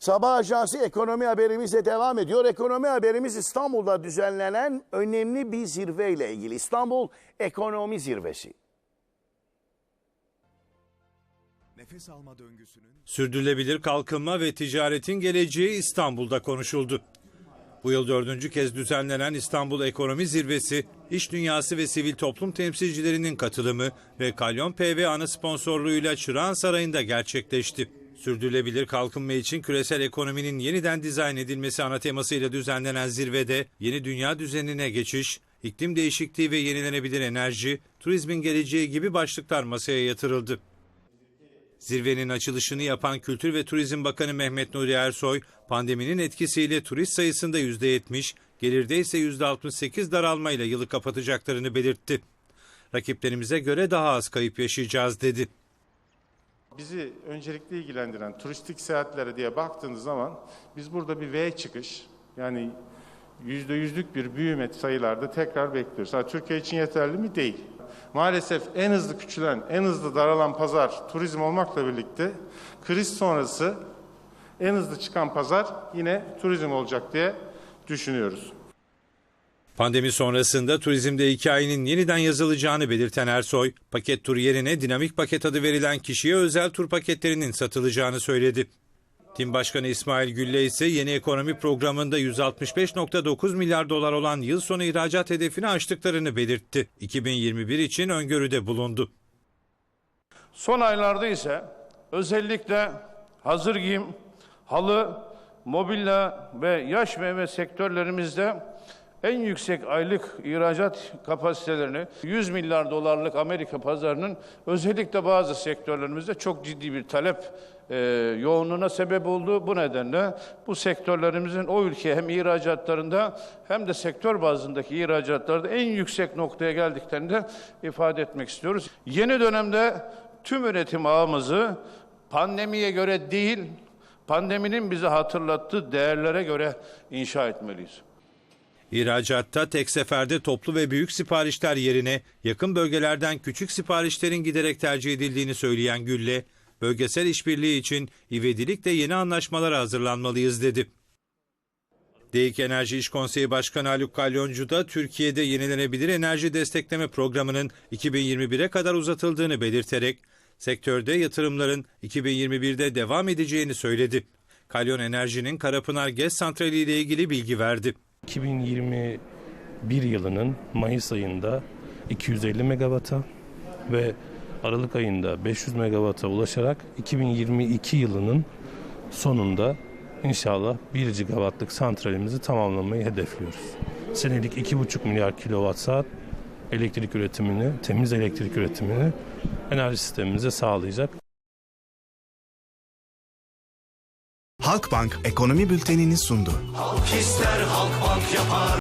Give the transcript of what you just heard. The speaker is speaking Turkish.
Sabah Ajansı ekonomi haberimizle devam ediyor. Ekonomi haberimiz İstanbul'da düzenlenen önemli bir zirveyle ilgili. İstanbul Ekonomi Zirvesi. Nefes alma döngüsünün Sürdürülebilir kalkınma ve ticaretin geleceği İstanbul'da konuşuldu. Bu yıl dördüncü kez düzenlenen İstanbul Ekonomi Zirvesi, iş dünyası ve sivil toplum temsilcilerinin katılımı ve Kalyon PV ana sponsorluğuyla Çırağan Sarayı'nda gerçekleşti. Sürdürülebilir kalkınma için küresel ekonominin yeniden dizayn edilmesi ana temasıyla düzenlenen zirvede yeni dünya düzenine geçiş, iklim değişikliği ve yenilenebilir enerji, turizmin geleceği gibi başlıklar masaya yatırıldı. Zirvenin açılışını yapan Kültür ve Turizm Bakanı Mehmet Nuri Ersoy, pandeminin etkisiyle turist sayısında %70, gelirde ise %68 daralmayla yılı kapatacaklarını belirtti. Rakiplerimize göre daha az kayıp yaşayacağız dedi. Bizi öncelikli ilgilendiren turistik seyahatlere diye baktığınız zaman biz burada bir V çıkış yani yüzde yüzlük bir büyüme sayılarda tekrar bekliyoruz. Ha, Türkiye için yeterli mi? Değil. Maalesef en hızlı küçülen, en hızlı daralan pazar turizm olmakla birlikte kriz sonrası en hızlı çıkan pazar yine turizm olacak diye düşünüyoruz. Pandemi sonrasında turizmde hikayenin yeniden yazılacağını belirten Ersoy, paket tur yerine dinamik paket adı verilen kişiye özel tur paketlerinin satılacağını söyledi. Tim Başkanı İsmail Gülle ise yeni ekonomi programında 165.9 milyar dolar olan yıl sonu ihracat hedefini aştıklarını belirtti. 2021 için öngörüde bulundu. Son aylarda ise özellikle hazır giyim, halı, mobilya ve yaş meyve sektörlerimizde en yüksek aylık ihracat kapasitelerini 100 milyar dolarlık Amerika pazarının özellikle bazı sektörlerimizde çok ciddi bir talep e, yoğunluğuna sebep oldu. Bu nedenle bu sektörlerimizin o ülkeye hem ihracatlarında hem de sektör bazındaki ihracatlarda en yüksek noktaya geldiklerini de ifade etmek istiyoruz. Yeni dönemde tüm üretim ağımızı pandemiye göre değil, pandeminin bize hatırlattığı değerlere göre inşa etmeliyiz. İhracatta tek seferde toplu ve büyük siparişler yerine yakın bölgelerden küçük siparişlerin giderek tercih edildiğini söyleyen Gülle, bölgesel işbirliği için ivedilikle yeni anlaşmalara hazırlanmalıyız dedi. DEİK Enerji İş Konseyi Başkanı Haluk Kalyoncu da Türkiye'de yenilenebilir enerji destekleme programının 2021'e kadar uzatıldığını belirterek sektörde yatırımların 2021'de devam edeceğini söyledi. Kalyon Enerji'nin Karapınar Gez Santrali ile ilgili bilgi verdi. 2021 yılının Mayıs ayında 250 megawata ve Aralık ayında 500 megawata ulaşarak 2022 yılının sonunda inşallah 1 gigawattlık santralimizi tamamlamayı hedefliyoruz. Senelik 2,5 milyar kilowatt saat elektrik üretimini, temiz elektrik üretimini enerji sistemimize sağlayacak. Halkbank ekonomi bültenini sundu. Halk ister Halkbank yapar